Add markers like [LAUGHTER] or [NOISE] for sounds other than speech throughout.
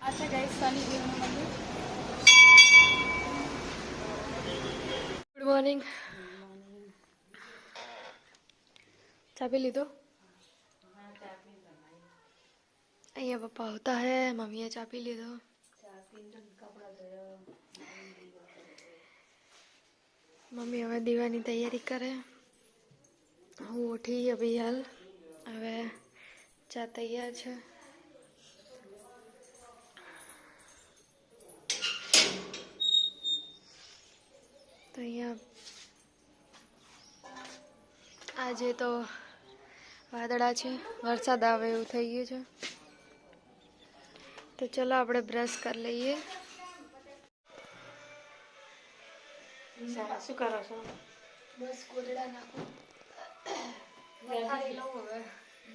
આ છે ગાઈસ શનિ ગુડ મોર્નિંગ ચા પી લીધો અહીંયા પપ્પા હોતા હે મમ્મીએ ચા પી લીધો મમ્મી હવે દીવાની તૈયારી કરે હું ઉઠી અભી હાલ હવે ચા તૈયાર છે તો અહીંયા આજે તો વાદળા છે વરસાદ આવે એવું થઈ ગયું છે. તો ચલો આપણે બ્રશ કરી લઈએ. શું કરો છો? બસ કોદડા નાખું.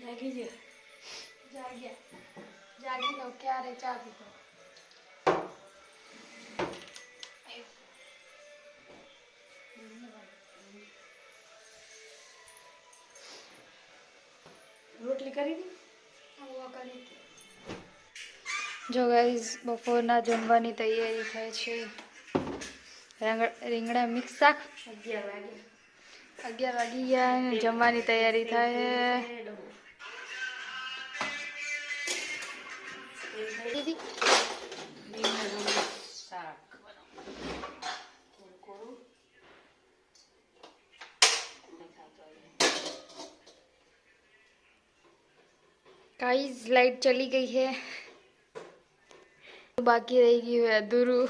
જાગી ગયા. જાગ્યા. જાગી લો ક્યારે ચા પીધો? રોટલી કરી દી? જો ગાઈઝ બપોરના જમવાની તૈયારી થાય છે. રીંગણા મિક્સ શાક? અગિયાર વાગે. અગિયાર વાગી ગયા જમવાની તૈયારી થાય गाइस लाइट चली गई है। तो बाकी रहेगी हुआ दुरु।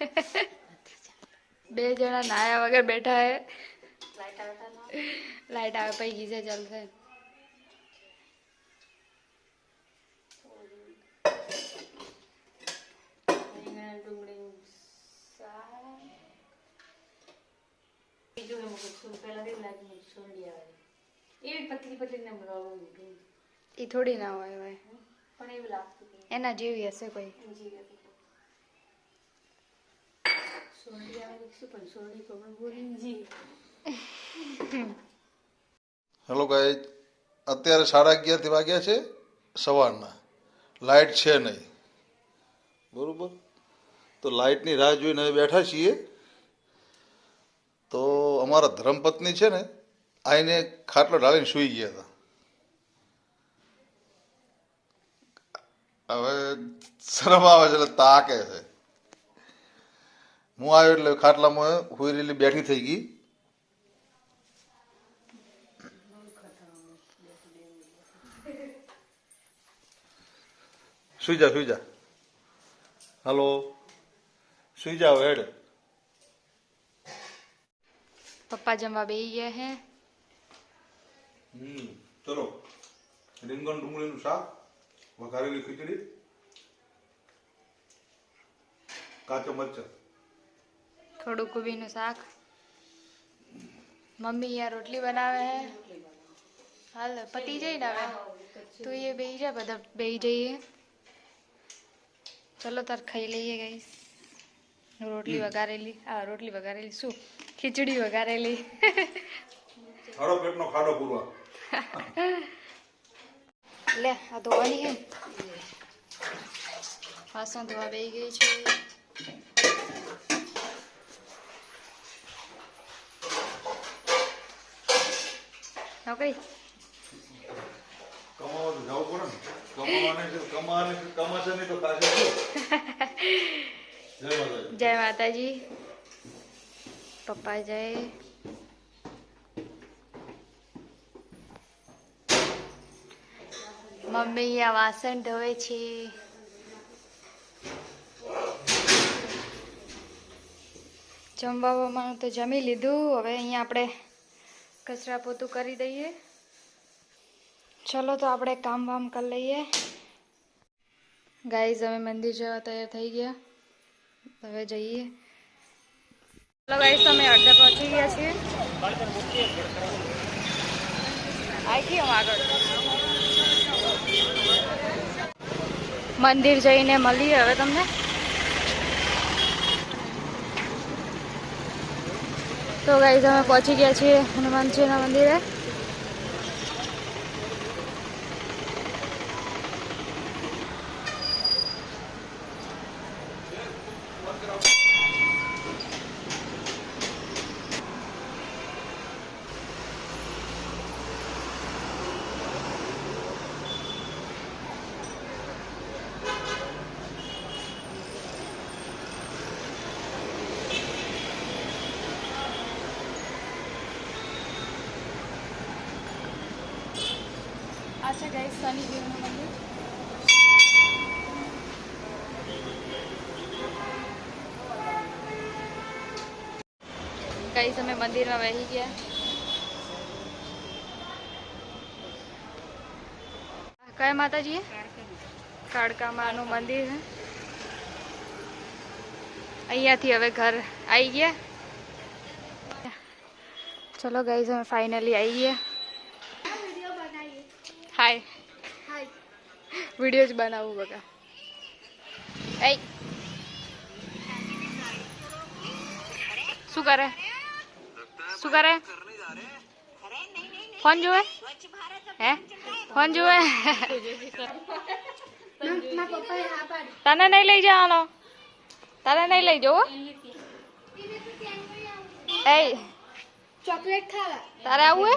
[LAUGHS] बे जना नाया वगैरह बैठा है। लाइट आ पाई घीसे जल गए पतली पतली नंबर એ થોડી ના હોય ભાઈ પણ એવું લાગતું એના જેવી હશે કોઈ. હેલો ગાઈ અત્યારે સાડા અગિયારથી વાગ્યા છે સવારના. લાઇટ છે નહીં. બરોબર? તો લાઇટની રાહ જોઈને હવે બેઠા છીએ. તો અમારા ધર્મપત્ની છે ને આઈને ખાટલો ઢાળીને સૂઈ ગયા હતા. હવે શરમ આવે છે એટલે તાકે છે. હું આવ્યો એટલે ખાટલામાં હુઈ બેઠી થઈ ગઈ. સુઈ જા સુઈ જા. હલો. સુઈ જાઓ હેડ. પપ્પા જમવા બેસી ગયા હે? હમ ચલો. રીંગણ ડુંગળીનું શાક. વઘારેલી ખીચડી કાચો મરચા. થોડું કુબીનું શાક. મમ્મી અહીંયા રોટલી બનાવે હે. હાલ પતી જઈ ને હવે? તું એ બેસી જા બધા બેસી જઈએ. ચલો તાર ખાઈ લઈએ ગઈશ રોટલી વઘારેલી. આ રોટલી વઘારેલી. શું? ખીચડી વઘારેલી. ખાડો પેટનો ખાડો પૂરવા. [LAUGHS] લે આ ધોવાની હે વાસણ ધોવા બે ગઈ છે. નોકરી? જવું પડે કમાવાને છે છે [LAUGHS] જય માતાજી. પપ્પા જય. મમ્મી અહીંયા વાસણ ધોવે છે. જમવામાં તો જમી લીધું. હવે અહીંયા આપણે કચરા પોતું કરી દઈએ. ચલો તો આપણે કામ વામ કરી લઈએ. ગાઈઝ અમે મંદિર જવા તૈયાર થઈ ગયા. હવે જઈએ. ચલો ગાઈઝ તમે અડધે પહોંચી ગયા છીએ. આવી ગયો આગળ. મંદિર જઈને મળીએ હવે તમને. તો ગાઈઝ અમે પહોંચી ગયા છીએ હનુમાનજીના મંદિરે. આ છે ગઈ શનિદેવનું મંદિર કઈ તમે મંદિરમાં વહી ગયા કયા માતાજી કાળકામાનું મંદિર છે અહીંયાથી હવે ઘર આવી ગયા ચલો ગાઈઝ અમે ફાઇનલી આવી ગયા હાય વીડિયો જ બનાવું બકા. એ શું કરે? શું કરે? ફોન જોવે હે? ફોન જોવે તને નહીં લઈ જવાનો. તને નહીં લઈ જવો? એ ચોકલેટ ખાવા. તારે આવું હે.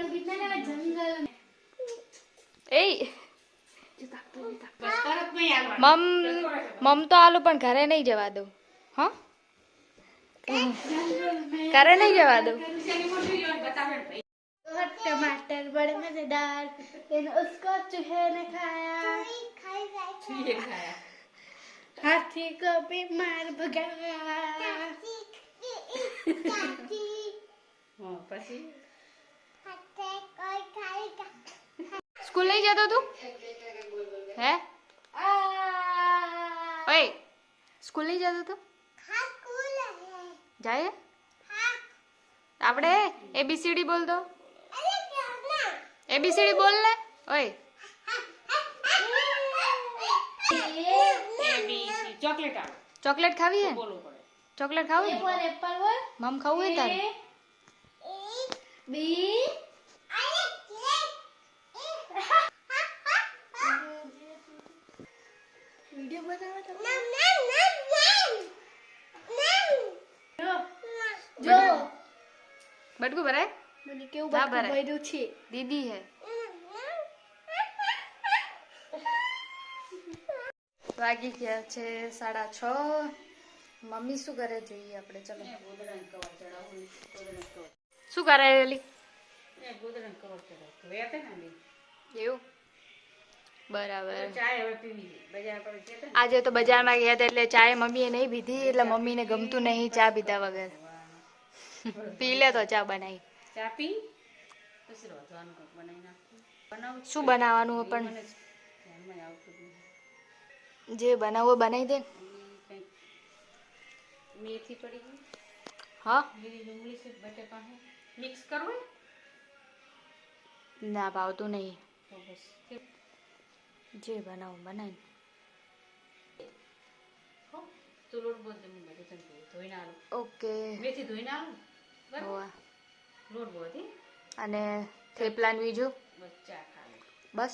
ये वाला गीत ना ना जंगल में એ બસ તરત નહીં આવવાનું મમ મમ તો આલું પણ ઘરે નહીં જવા દઉં હા जंगल में ઘરે નહીં જવા દઉં શેની મોટી યોન બતાવે ને ભાઈ और टमाटर बड़े मजेदार लेकिन उसको चूहे ने खाया છુઈએ ખાયા हाथी को भी मार भगाया હા પછી સ્કૂલ નહીં જતો તું? હે? ઓય સ્કૂલ નહીં જતો તું? જાય આપણે એબીસીડી બોલ દો. એબીસીડી બોલ ને? ઓય. ચોકલેટ ચોકલેટ ખાવી હે? ચોકલેટ ખાવું મમ ખાવું હે તારે? બી वीडियो बनावा तो जो બટકું ભરાય મને કેવું ના બટકું ભરાય. ભર્યું છે દીદી હે વાગી ગયા છે સાડા છ મમ્મી શું કરે જોઈએ આપણે ચલો ગોદડાને કવર ચડાવવું ગોદડાને કવર શું કરે એલી એ ગોદડાને કવર ચડાવ ધોયા હતા ને અમે. એવું બરાબર. ચાય હવે પીવી છે. બજાર પર કહેતા ને? આજે તો બજારમાં ગયા હતા એટલે ચાય મમ્મીએ નહીં પીધી એટલે મમ્મીને ગમતું નહીં ચા પીધા વગર. પી લે તો ચા બનાવી. ચા પી? પછી રોધવાનું કંઈક બનાવી નાખું. બનાવું શું બનાવવાનું પણ? મને ધ્યાનમાં આવતું જ નહીં જે બનાવવું હોય બનાવી દે ને. કંઈક મેથી પડી ગઈ. હા? લીલી ડુંગળી છે બટેકા છે. મિક્સ કરવું ના ભાવતું નહીં. તો બસ. જે બનાવું બનાવી હો તો લોટ બોધ હું બધું તને કહું. ધોઈને આલું. ઓકે. મેથી ધોઈને આલું? બરાબર? લોટ બોધી અને થેપલાન બીજું? બસ ચા ખાલી બસ.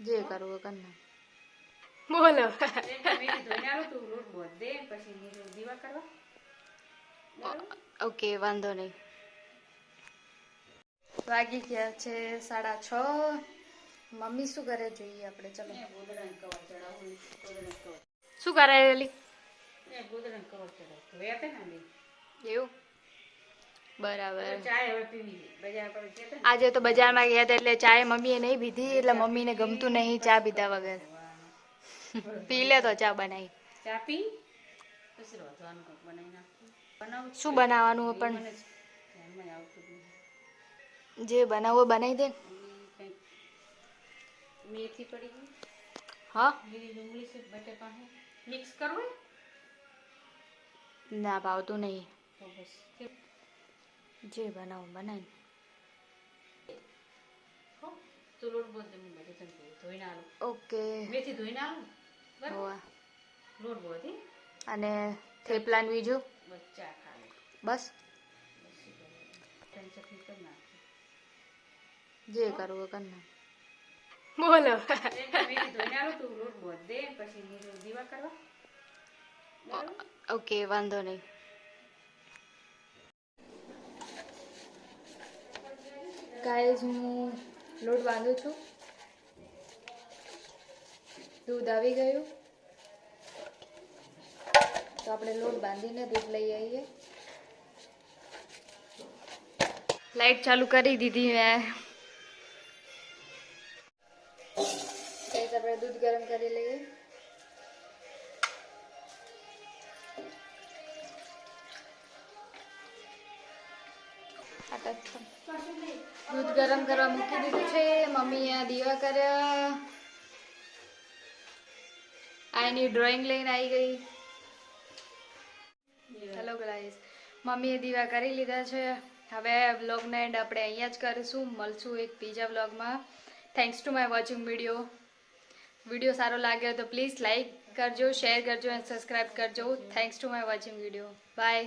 જે કરવું કર ના બોલો ઓકે વાંધો ધોઈને વાગી ગયા છે સાડા છ. મમ્મી શું કરે જોઈએ આપણે? ચલો. શું કરે એલી? એ ગોદડાને કવર ચડાવ ધોયા હતા ને અમે. એવું? બરાબર. આજે તો બજારમાં ગયા હતા એટલે ચાય મમ્મીએ નહીં પીધી એટલે મમ્મીને ગમતું નહીં ચા પીધા વગર. પી લે તો ચા બનાવી. ચા પી? શું બનાવવાનું પણ? જ બનાવો બનાવી દે. મેથી પડી ગઈ. હા. લીલી ડુંગળી છે બટેકા હે મિક્સ કરવું ના ભાવતું નહીં. તો બસ. જે બનાવું બનાવી તો લોટ બોધ તને કહું. ધોઈને આલું ઓકે. મેથી ધોઈને આલું બરાબર. લોટ બોધી અને થેપલા ને બીજું ચા ખાવે. બસ. કરી નાખી. જે કરવું કર ના બોલો. ઓકે વાંધો નહીં. ગાઈઝ હું લોટ બાંધું છું. દૂધ આવી ગયું. તો આપણે લોટ બાંધીને દૂધ લઈ આવીએ. લાઈટ ચાલુ કરી દીધી મેં. દૂધ ગરમ કરી લઈએ. દૂધ ગરમ કરવા મૂકી દીધું છે. મમ્મીએ દીવા કર્યા. આ એની ડ્રોઈંગ લઈને આવી ગઈ. હેલો ગ્લાઈસ મમ્મીએ દીવા કરી લીધા છે. હવે વ્લોગને એન્ડ આપણે અહીંયા જ કરીશું. મળશું એક બીજા વ્લોગમાં thanks to my watching video video સારો લાગ્યો તો પ્લીઝ લાઇક કરજો શેર કરજો અને સબસ્ક્રાઈબ કરજો. Thanks to my watching video bye